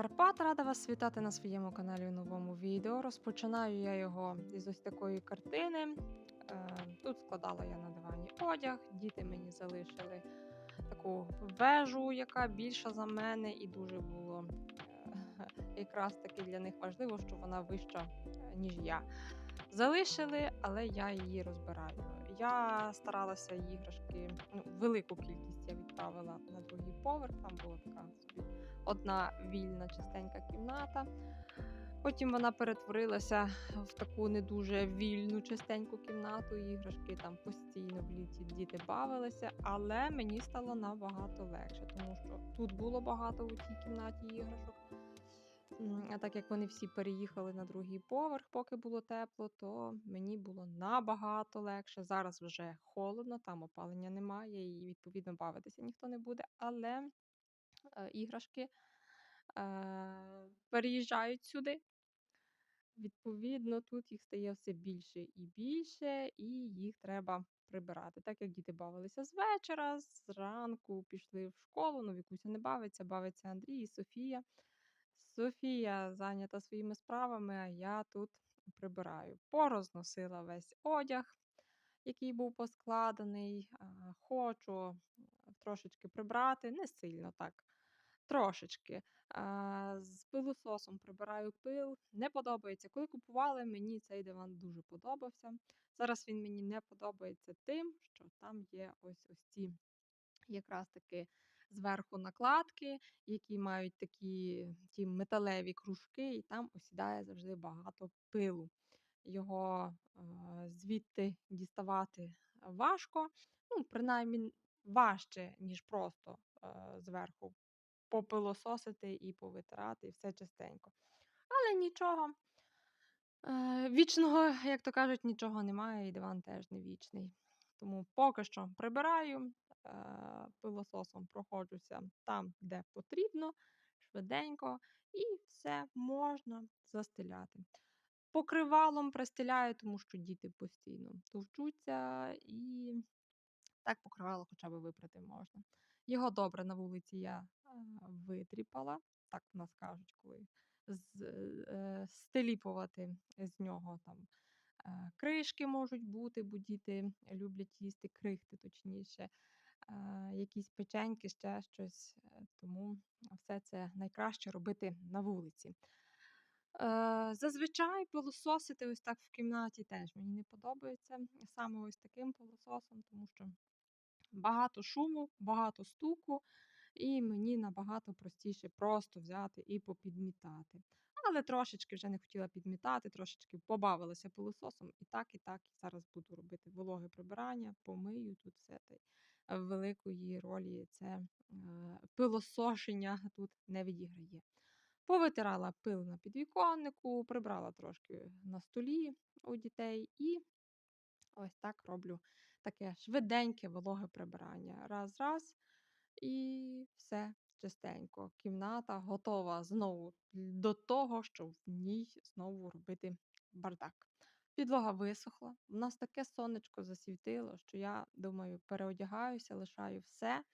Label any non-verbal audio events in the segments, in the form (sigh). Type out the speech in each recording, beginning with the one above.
Карпат, рада вас вітати на своєму каналі у новому відео. Розпочинаю я його із ось такої картини. Е, Тут складала я на дивані одяг, діти мені залишили таку вежу, яка більша за мене, і дуже було е, якраз таки для них важливо, що вона вища, е, ніж я. Залишили, але я її розбираю. Я старалася іграшки, ну, велику кількість я відправила на другий поверх. Там була така собі одна вільна чистенька кімната. Потім вона перетворилася в таку не дуже вільну чистеньку кімнату. Іграшки там постійно в літі діти бавилися, але мені стало набагато легше, тому що тут було багато у тій кімнаті іграшок. А так як вони всі переїхали на другий поверх, поки було тепло, то мені було набагато легше. Зараз вже холодно, там опалення немає, і відповідно бавитися ніхто не буде. Але е, іграшки е, переїжджають сюди. Відповідно, тут їх стає все більше і більше, і їх треба прибирати. Так як діти бавилися з вечора, зранку пішли в школу, ну Вікуся не бавиться, бавиться Андрій і Софія. Софія зайнята своїми справами, а я тут прибираю. Порозносила весь одяг, який був поскладений. Хочу трошечки прибрати, не сильно так. Трошечки. З пилососом прибираю пил. Не подобається. Коли купували, мені цей диван дуже подобався. Зараз він мені не подобається тим, що там є ось ось ці якраз таки зверху накладки, які мають такі ті металеві кружки, і там осідає завжди багато пилу. Його е, звідти діставати важко, ну, принаймні важче, ніж просто е, зверху попилососити і повитирати, і все чистенько. Але нічого. Е, Вічного, як то кажуть, нічого немає, і диван теж не вічний. Тому поки що прибираю, е, пилососом проходжуся там, де потрібно, швиденько, і все можна застеляти. Покривалом пристеляю, тому що діти постійно товчуться, і так покривало хоча б випрати можна. Його добре на вулиці я е, витріпала, так нас кажуть, коли з, е, стеліпувати з нього там кришки можуть бути, бо діти люблять їсти крихти, точніше, якісь печеньки, ще щось. Е, Тому все це найкраще робити на вулиці. Е, Зазвичай пилососити ось так в кімнаті теж мені не подобається. Саме ось таким пилососом, тому що багато шуму, багато стуку, і мені набагато простіше просто взяти і попідмітати. Але трошечки вже не хотіла підмітати, трошечки побавилася пилососом. І так, і так. І зараз буду робити вологе прибирання, помию тут все. Та й е, великої ролі це е, пилосошення тут не відіграє. Повитирала пил на підвіконнику, прибрала трошки на столі у дітей і ось так роблю таке швиденьке вологе прибирання. Раз, раз, і все чистенько. Кімната готова знову до того, щоб в ній знову робити бардак. Підлога висохла. У нас таке сонечко засвітило, що я думаю, переодягаюся, лишаю все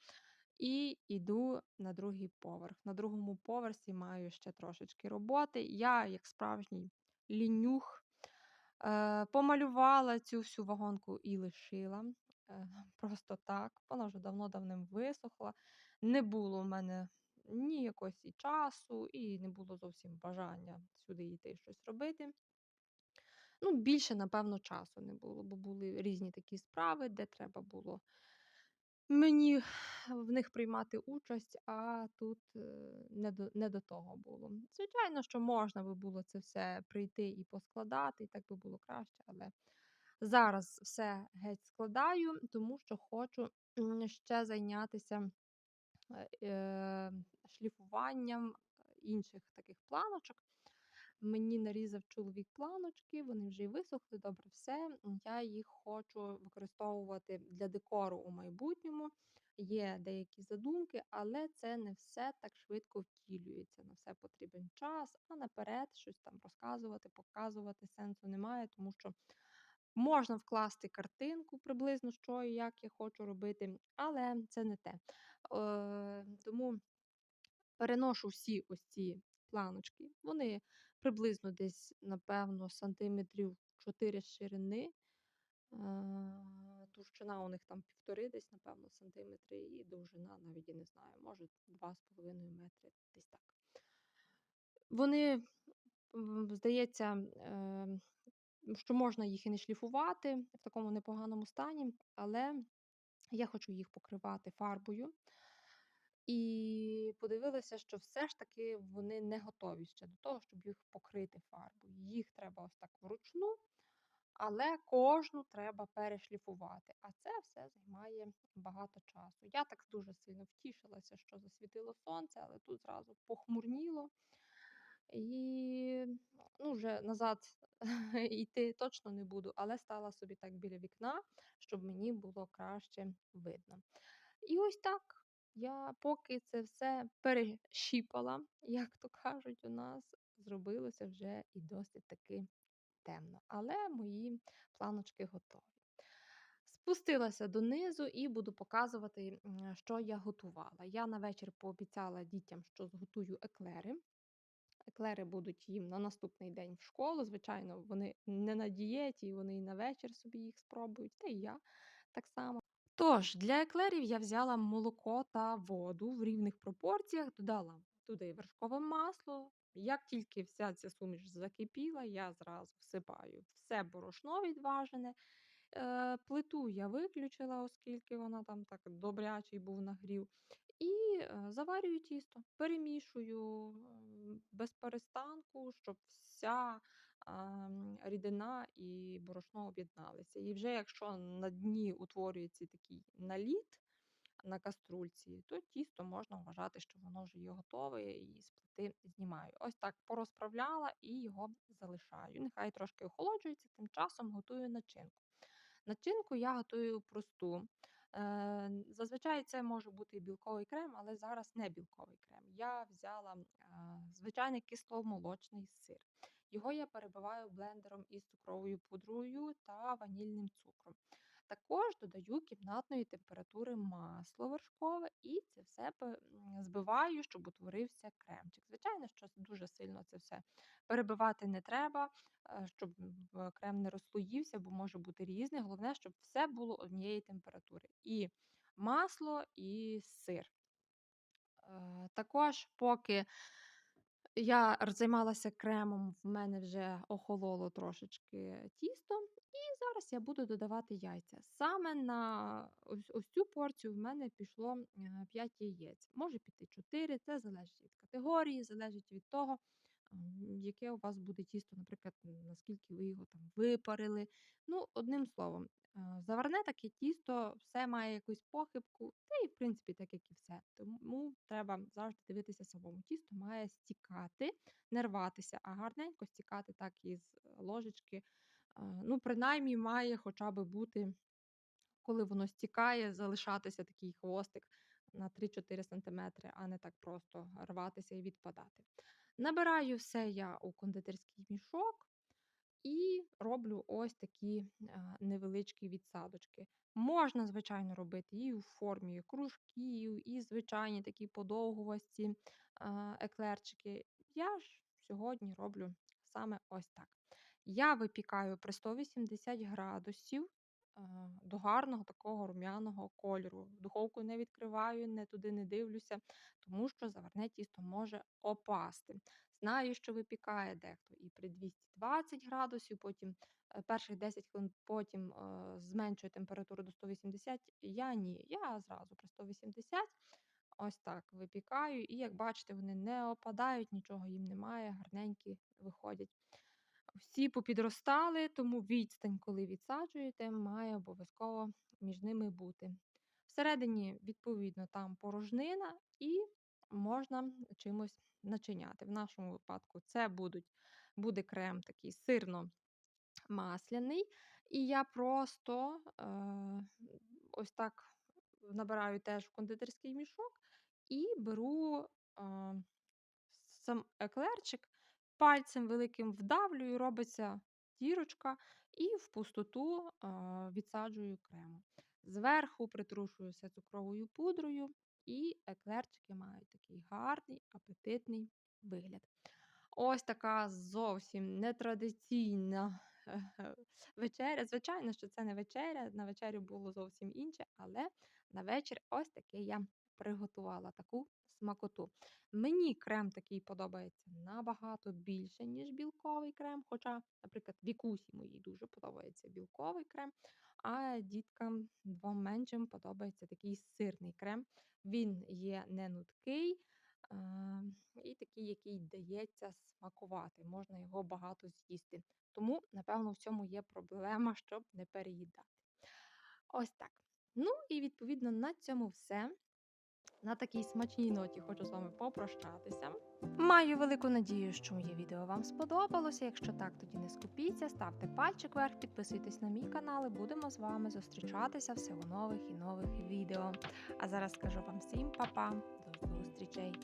і йду на другий поверх. На другому поверсі маю ще трошечки роботи. Я, як справжній лінюх, е, помалювала цю всю вагонку і лишила. Е, (laughs) Просто так. Вона вже давно-давним висохла. Не було в мене ні якогось і часу, і не було зовсім бажання сюди йти щось робити. Ну, більше, напевно, часу не було, бо були різні такі справи, де треба було мені в них приймати участь, а тут е, не до, не до того було. Звичайно, що можна би було це все прийти і поскладати, і так би було краще, але зараз все геть складаю, тому що хочу ще зайнятися шліфуванням інших таких планочок. Мені нарізав чоловік планочки, вони вже й висохли, добре все. Я їх хочу використовувати для декору у майбутньому. Є деякі задумки, але це не все так швидко втілюється. На все потрібен час, а наперед щось там розказувати, показувати сенсу немає, тому що можна вкласти картинку приблизно, що і як я хочу робити, але це не те. Е, тому переношу всі ось ці планочки. Вони приблизно десь, напевно, сантиметрів 4 ширини. Е, Товщина у них там півтори, десь, напевно, сантиметри, і довжина, навіть я не знаю, може 2,5 метри, десь так. Вони, здається, е, що можна їх і не шліфувати в такому непоганому стані, але я хочу їх покривати фарбою. І подивилася, що все ж таки вони не готові ще до того, щоб їх покрити фарбою. Їх треба ось так вручну, але кожну треба перешліфувати. А це все займає багато часу. Я так дуже сильно втішилася, що засвітило сонце, але тут зразу похмурніло. І ну, вже назад (laughs) йти точно не буду, але стала собі так біля вікна, щоб мені було краще видно. І ось так я поки це все перещіпала, (laughs) як то кажуть, у нас зробилося вже і досить таки темно. Але мої планочки готові. Спустилася донизу і буду показувати, що я готувала. Я на вечір пообіцяла дітям, що зготую еклери. Еклери будуть їм на наступний день в школу. Звичайно, вони не на дієті, вони і на вечір собі їх спробують, та й я так само. Тож, для еклерів я взяла молоко та воду в рівних пропорціях, додала туди вершкове масло. Як тільки вся ця суміш закипіла, я зразу всипаю все борошно відважене. Е, плиту я виключила, оскільки вона там так добрячий був нагрів. І е, заварюю тісто, перемішую без перестанку, щоб вся рідина і борошно об'єдналися. І вже якщо на дні утворюється такий наліт на каструльці, то тісто можна вважати, що воно вже є готове і з плити знімаю. Ось так порозправляла і його залишаю. Нехай трошки охолоджується, тим часом готую начинку. Начинку я готую просту. Е, Зазвичай це може бути білковий крем, але зараз не білковий крем. Я взяла звичайний кисломолочний сир. Його я перебиваю блендером із цукровою пудрою та ванільним цукром. Також додаю кімнатної температури масло вершкове і це все збиваю, щоб утворився кремчик. Звичайно, що дуже сильно це все перебивати не треба, е, щоб крем не розслоївся, бо може бути різний. Головне, щоб все було однієї температури. І масло, і сир. Е, Також, поки я займалася кремом, в мене вже охололо трошечки тісто, і зараз я буду додавати яйця. Саме на ось, ось цю порцію в мене пішло 5 яєць. Може піти 4, це залежить від категорії, залежить від того, яке у вас буде тісто, наприклад, наскільки ви його там випарили. Ну, одним словом, е, заварне таке тісто, все має якусь похибку, та і в принципі так, як і все. Тому треба завжди дивитися самому. Тісто має стікати, не рватися, а гарненько стікати так із ложечки. Е, Ну, принаймні, має хоча б бути, коли воно стікає, залишатися такий хвостик на 3-4 см, а не так просто рватися і відпадати. Набираю все я у кондитерський мішок і роблю ось такі невеличкі відсадочки. Можна, звичайно, робити і у формі кружків, і звичайні такі подовгувасті еклерчики. Я ж сьогодні роблю саме ось так. Я випікаю при 180 градусів до гарного такого рум'яного кольору. Духовку не відкриваю, не туди не дивлюся, тому що заварне тісто може опасти. Знаю, що випікає дехто і при 220 градусів, потім е, перших 10 хвилин, потім е, зменшує температуру до 180. Я ні. Я зразу при 180 ось так випікаю. І як бачите, вони не опадають, нічого їм немає, гарненькі виходять. Всі попідростали, тому відстань, коли відсаджуєте, має обов'язково між ними бути. Всередині, відповідно, там порожнина і можна чимось начиняти. В нашому випадку це будуть, буде крем такий сирно-масляний. І я просто е, ось так набираю теж в кондитерський мішок і беру е, сам еклерчик, пальцем великим вдавлюю, робиться дірочка, і в пустоту відсаджую крему. Зверху притрушую все цукровою пудрою, і еклерчики мають такий гарний апетитний вигляд. Ось така зовсім нетрадиційна е, вечеря. Звичайно, що це не вечеря. На вечерю було зовсім інше, але на вечір ось таке я приготувала таку смакоту. Мені крем такий подобається набагато більше, ніж білковий крем. Хоча, наприклад, вікусі моїй дуже подобається білковий крем, а діткам двом меншим подобається такий сирний крем. Він є не нудкий. І такий, який дається смакувати, можна його багато з'їсти. Тому, напевно, в цьому є проблема, щоб не переїдати. Ось так. Ну і відповідно на цьому все. На такій смачній ноті хочу з вами попрощатися. Маю велику надію, що моє відео вам сподобалося. Якщо так, тоді не скупіться, ставте пальчик вверх, підписуйтесь на мій канал і будемо з вами зустрічатися все у нових і нових відео. А зараз скажу вам всім па-па, до зустрічей!